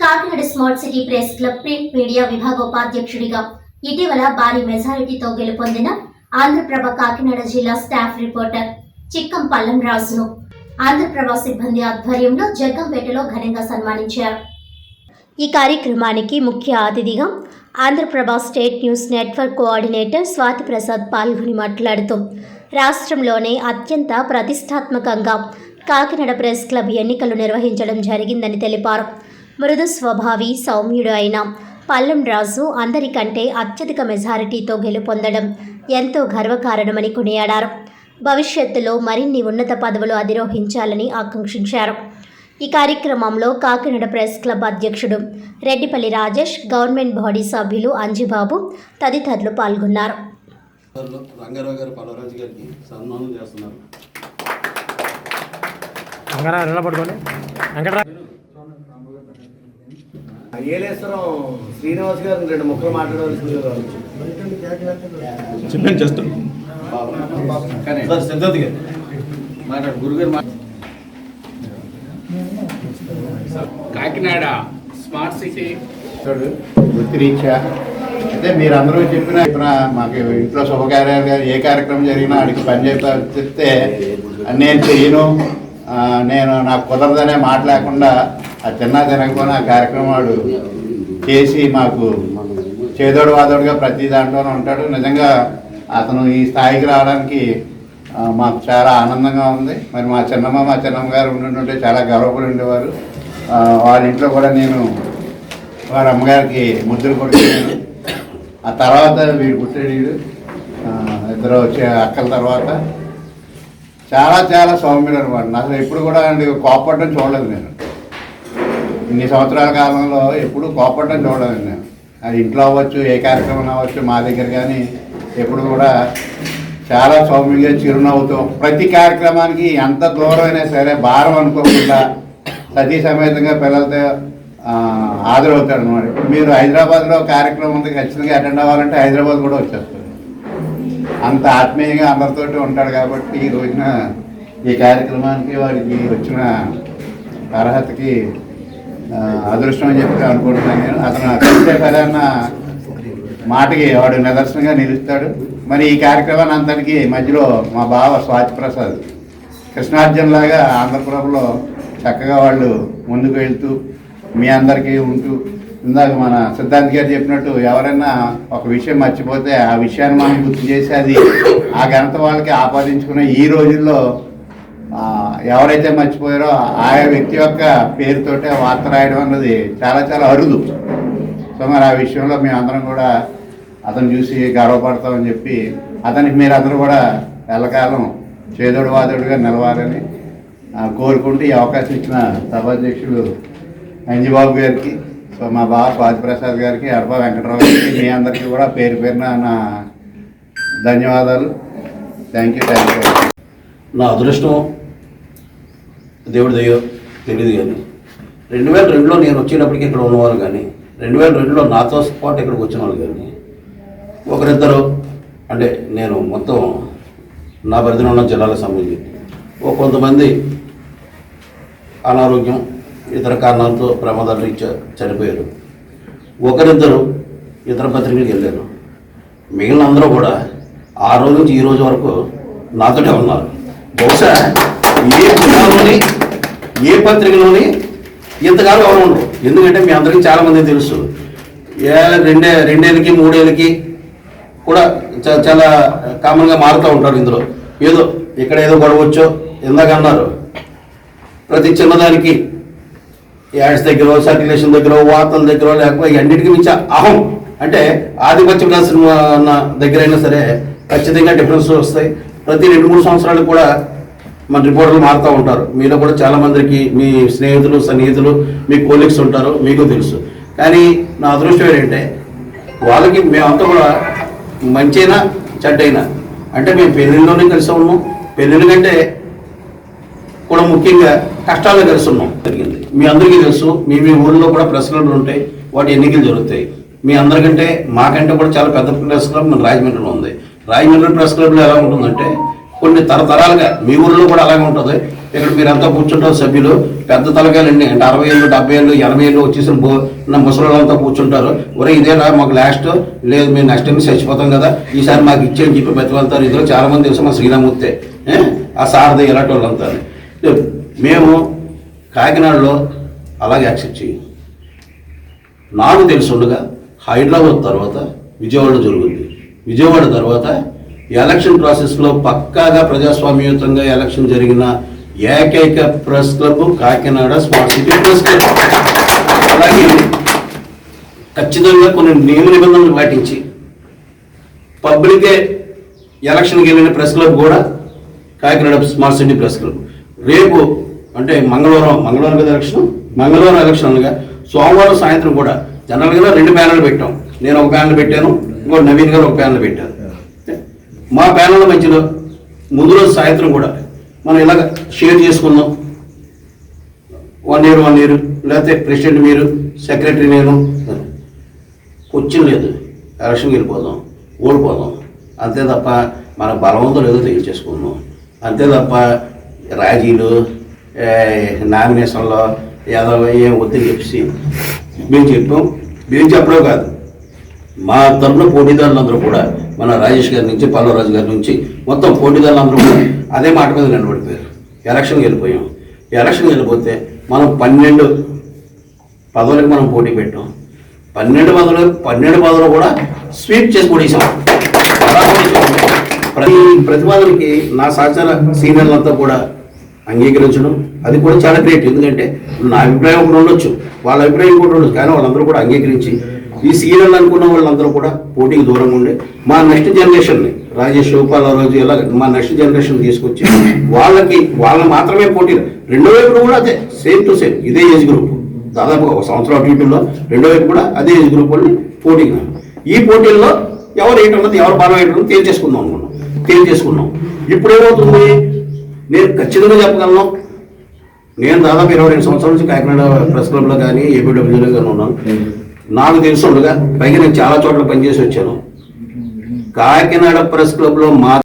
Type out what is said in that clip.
Kakinada smart city press club print media విభాగోపాధ్యక్షుడిగా ఇటీవల భారీ మెజారిటీతో గెలుపొందిన ఆంధ్రప్రభ కాకినాడ జిల్లా స్టాఫ్ రిపోర్టర్ చిక్కం పల్లం రాజును ఆంధ్రప్రభ సిబ్బంది ఆధ్వర్యంలో జగ్గంపేటలో ఘనంగా సన్మానించారు. ఈ కార్యక్రమానికి ముఖ్య అతిథిగా Andhraprabha state news network coordinator Swathi Prasad పాల్గొని మాట్లాడుతూ రాష్ట్రంలోనే అత్యంత ప్రతిష్టాత్మకంగా కాకినాడ ప్రెస్ క్లబ్ ఎన్నికలు నిర్వహించడం జరిగిందని తెలిపారు. మృదు స్వభావి సౌమ్యుడు అయిన పల్లెం రాజు అందరికంటే అత్యధిక మెజారిటీతో గెలుపొందడం ఎంతో గర్వకారణమని కొనియాడారు. భవిష్యత్తులో మరిన్ని ఉన్నత పదవులు అధిరోహించాలని ఆకాంక్షించారు. ఈ కార్యక్రమంలో కాకినాడ ప్రెస్ క్లబ్ అధ్యక్షుడు రెడ్డిపల్లి రాజేష్ గవర్నమెంట్ బాడీ సభ్యులు అంజిబాబు తదితరులు పాల్గొన్నారు. రంగారావు గారు పలవరాజు గారికి సన్మానం చేస్తున్నారు. ఏలేశ్వరం శ్రీనివాస్ గారు రెండు ముక్కలు మాట్లాడవలసింది చెప్పండి జస్ట్ సార్ సిద్ధార్థ్ గారు. మాట్లాడు గురుగారు మాట్లాడు కాకినాడ స్మార్ట్ సిటీ. వృత్తిరీత్యా. అయితే మీరు అందరూ చెప్పిన మాకు ఇంట్లో శుభకార్యాలు ఏ కార్యక్రమం జరిగినా ఆడికి పని చెప్తే నేను చెయ్యను ఆ, నేను నాకు కుదరదనే మాట లేకుండా ఆ చిన్న తినకపోయినా ఆ కార్యక్రమం చేసి మాకు చేదోడు వాదోడుగా ప్రతి దాంట్లోనే ఉంటాడు. నిజంగా అతను ఈ స్థాయికి రావడానికి మాకు చాలా ఆనందంగా ఉంది. మరి మా చిన్నమ్మ మా చిన్నమ్మ గారు ఉంటుంటే చాలా గర్వపడి ఉండేవారు. వాళ్ళ ఇంట్లో కూడా నేను వారి అమ్మగారికి ముద్దులు కొడుతున్నాను ఆ తర్వాత వీడు పుట్టాడు. వీడు ఇద్దరు వచ్చే అక్కల తర్వాత చాలా చాలా సౌమ్యుడు అనమాట అసలు ఎప్పుడు కూడా అండి కోపడడం చూడలేదు నేను. ఇన్ని సంవత్సరాల కాలంలో ఎప్పుడు కోపడడం చూడలేదు నేను. అది ఇంట్లో అవ్వచ్చు ఏ కార్యక్రమం అవ్వచ్చు మా దగ్గర కానీ ఎప్పుడు కూడా చాలా సౌమ్యంగా చిరునవ్వుతో ప్రతి కార్యక్రమానికి ఎంత దూరమైనా సరే భారం అనుకోకుండా సతీ సమేతంగా పిల్లలతో హాజరవుతాడు అనమాట ఇప్పుడు మీరు హైదరాబాద్లో కార్యక్రమం ఉంది ఖచ్చితంగా అటెండ్ అవ్వాలంటే హైదరాబాద్ కూడా వచ్చేస్తారు. అంత ఆత్మీయంగా అందరితోటి ఉంటాడు కాబట్టి ఈ రోజున ఈ కార్యక్రమానికి వాడికి వచ్చిన అర్హతకి అదృష్టం అని చెప్పి అనుకుంటున్నాను నేను. అతను కలిసే పదాన్న మాటకి వాడు నిదర్శనంగా నిలుస్తాడు. మరి ఈ కార్యక్రమాన్ని అంతటికి మధ్యలో మా బావ స్వాతి ప్రసాద్ కృష్ణార్జున్ లాగా ఆంధ్రప్రభలో చక్కగా వాళ్ళు ముందుకు వెళ్తూ మీ అందరికీ ఉంటూ ఇందాక మన సిద్ధాంత్ గారు చెప్పినట్టు ఎవరైనా ఒక విషయం మర్చిపోతే ఆ విషయాన్ని మనం గుర్తు చేసి అది ఆ ఘనత వాళ్ళకి ఆపాదించుకునే ఈ రోజుల్లో ఎవరైతే మర్చిపోయారో ఆయా వ్యక్తి యొక్క పేరుతోటే వార్త రాయడం అన్నది చాలా చాలా అరుదు. సో మరి ఆ విషయంలో మేమందరం కూడా అతను చూసి గర్వపడతామని చెప్పి అతనికి మీరు అందరూ కూడా ఎల్లకాలం చేదోడు వాదోడుగా నిలవాలని కోరుకుంటూ ఈ అవకాశం ఇచ్చిన సభాధ్యక్షుడు అంజిబాబు గారికి సో మా బావ పాతిప్రసాద్ ప్రసాద్ గారికి అడప వెంకటరావు గారికి మీ అందరికీ కూడా పేరు పేరున నా ధన్యవాదాలు. థ్యాంక్ యూ థ్యాంక్ యూ నా అదృష్టం దేవుడి దయ తెలియదు కానీ రెండు వేల రెండులో నేను వచ్చేటప్పటికి ఇక్కడ ఉన్నవారు కానీ రెండు వేల రెండులో నాతో పాటు ఇక్కడికి వచ్చిన వాళ్ళు కానీ ఒకరిద్దరు అంటే నేను మొత్తం నా పరిధిలో ఉన్న జిల్లాలకు సంబంధించి ఓ కొంతమంది అనారోగ్యం ఇతర కారణాలతో ప్రమాదాలు చనిపోయారు. ఒకరిద్దరు ఇతర పత్రికలకు వెళ్ళారు. మిగిలిన అందరూ కూడా ఆ రోజు నుంచి ఈ రోజు వరకు నాతోనే ఉన్నారు. బహుశా ఏ జిల్లాలోని ఏ పత్రికలోని ఇంతకాలం ఎవరు ఉండరు. ఎందుకంటే మీ అందరికీ చాలామంది తెలుసు. ఏ రెండే రెండేళ్ళకి మూడేళ్ళకి కూడా చాలా కామన్గా మారుతూ ఉంటారు ఇందులో. ఏదో ఇక్కడ ఏదో గొడవచ్చో ఇందాక అన్నారు. ప్రతి చిన్నదానికి యాడ్స్ దగ్గర సర్క్యులేషన్ దగ్గర వార్తల దగ్గర లేకపోతే అన్నిటికీ మించి అహం. అంటే ఆదిపత్యం ప్రదర్శన అన్న దగ్గర అయినా సరే ఖచ్చితంగా డిఫరెన్స్ వస్తాయి. ప్రతి రెండు మూడు సంవత్సరాలు కూడా మన రిపోర్టర్లు మారుతూ ఉంటారు. మీలో కూడా చాలా మందికి మీ స్నేహితులు సన్నిహితులు మీ కోలీగ్స్ ఉంటారు. మీకు తెలుసు. కానీ నా అదృష్టం ఏంటంటే వాళ్ళకి మేమంతా కూడా మంచైనా చెడ్డైనా. అంటే మేము పెళ్ళిళ్ళలోనే కలిసి ఉన్నాం. పెళ్ళిళ్ళ కంటే కూడా ముఖ్యంగా కష్టాలు కలిసి జరిగింది. మీ అందరికీ తెలుసు మీ మీ ఊళ్ళో కూడా ప్రెస్ క్లబ్లు ఉంటాయి వాటి ఎన్నికలు జరుగుతాయి. మీ అందరికంటే మాకంటే కూడా చాలా పెద్ద ప్రెస్ క్లబ్ మన రాజమండ్రిలో ఉంది. రాజమండ్రి ప్రెస్ క్లబ్లో ఎలా ఉంటుందంటే కొన్ని తరతరాలుగా మీ ఊళ్ళో కూడా అలాగే ఉంటుంది. ఇక్కడ మీరంతా కూర్చుంటారు సభ్యులు. పెద్ద తలకాయలండి అంటే అరవై ఏళ్ళు డెబ్బై ఏళ్ళు ఎనభై ఏళ్ళు వచ్చేసిన బో ఉన్న ముసలిళ్ళంతా కూర్చుంటారు. ఒరే ఇదేనా మాకు లాస్ట్ లేదు మేము నెక్స్ట్ టైం చచ్చిపోతాం కదా. ఈసారి మాకు ఇచ్చేయని చెప్పి బతికెళ్తారు ఇదిలో చాలా మంది తెలుసు మా శ్రీరామూర్తే. ఆ సారథి ఇలాంటి వాళ్ళంతా. మేము కాకినాడలో అలాగే యాక్సెప్ట్ చేయం. నాకు తెలుసుండగా హైదరాబాద్ తర్వాత విజయవాడ జరుగుతుంది విజయవాడ తర్వాత ఎలక్షన్ ప్రాసెస్లో పక్కాగా ప్రజాస్వామ్యయుతంగా ఎలక్షన్ జరిగిన ఏకైక press club Kakinada smart city press club. అలాగే ఖచ్చితంగా కొన్ని నియమ నిబంధనలు పాటించి పబ్లికే ఎలక్షన్కి వెళ్ళిన ప్రెస్ క్లబ్ కూడా Kakinada smart city press club. రేపు అంటే మంగళవారం మంగళవారం కదా ఎలక్షన్? మంగళవారం ఎలక్షన్ అనగా సోమవారం సాయంత్రం కూడా. జనరల్గా రెండు బ్యానర్లు పెట్టాం. నేను ఒక ప్యానల్ పెట్టాను ఇంకో నవీన్ గారు ఒక ప్యానల్ పెట్టారు. మా ప్యానల్ మధ్యలో ముందు రోజు సాయంత్రం కూడా మనం ఇలాగ షేర్ చేసుకుందాం వన్ ఇయర్ వన్ ఇయర్ లేకపోతే ప్రెసిడెంట్ మీరు సెక్రటరీ నేను. కూర్చుని లేదు. ఎలక్షన్కి వెళ్ళిపోదాం ఓడిపోదాం. అంతే తప్ప మన బలవంతం లేదో తెలియచేసుకుందాం అంతే తప్ప రాజీలు నామినేషన్లో ఏదో ఏం వద్దని చెప్పేసి మేము చెప్పాం. మేము చెప్పడం కాదు. మా తరఫున పోటీదారులందరూ కూడా మన రాజేష్ గారి నుంచి పల్లవరాజు గారి నుంచి మొత్తం పోటీదారులందరూ కూడా అదే మాట మీద నిలబడిపోయారు. ఎలక్షన్కి వెళ్ళిపోయాం. ఎలక్షన్కి వెళ్ళిపోతే మనం పన్నెండు పదవులకు మనం పోటీ పెట్టాం. పన్నెండు పదవులు పన్నెండు పదవులు కూడా స్వీప్ చేసి కొడేసాం ప్రతి ప్రతిపాదనకి నా సహచార సీనియర్లంతా కూడా అంగీకరించడం అది కూడా చాలా గ్రేట్ ఎందుకంటే నా అభిప్రాయం కూడా ఉండొచ్చు వాళ్ళ అభిప్రాయం కూడా ఉండొచ్చు కానీ వాళ్ళందరూ కూడా అంగీకరించి ఈ సీనియర్లు అనుకున్న వాళ్ళందరూ కూడా పోటీకి దూరంగా ఉండే మా నెక్స్ట్ జనరేషన్ని రాజేష్ రోజు ఇలా మా నెక్స్ట్ జనరేషన్ తీసుకొచ్చి వాళ్ళకి వాళ్ళని మాత్రమే పోటీ రెండో వైపు కూడా అదే సేమ్ టు సేమ్ ఇదే ఏజ్ గ్రూప్ దాదాపు ఒక సంవత్సరం అటు ఇటులో రెండో వైపు కూడా అదే ఏజ్ గ్రూప్ వాళ్ళని పోటీకి ఈ పోటీల్లో ఎవరు ఏంటన్నది ఎవరు బాగా ఏంటన్నది తేల్చేసుకుందాం అనుకున్నాం తేల్చేసుకున్నాం. ఇప్పుడు ఏమవుతుంది? నేను ఖచ్చితంగా చెప్పగలను. నేను దాదాపు ఇరవై రెండు సంవత్సరాల నుంచి కాకినాడ ప్రెస్ క్లబ్లో కానీ ఏపీడబ్ల్యూలో కానీ ఉన్నాను. నాకు తెలుసుండగా పైగా నేను చాలా చోట్ల పనిచేసి వచ్చాను. కాకినాడ ప్రెస్ క్లబ్లో మా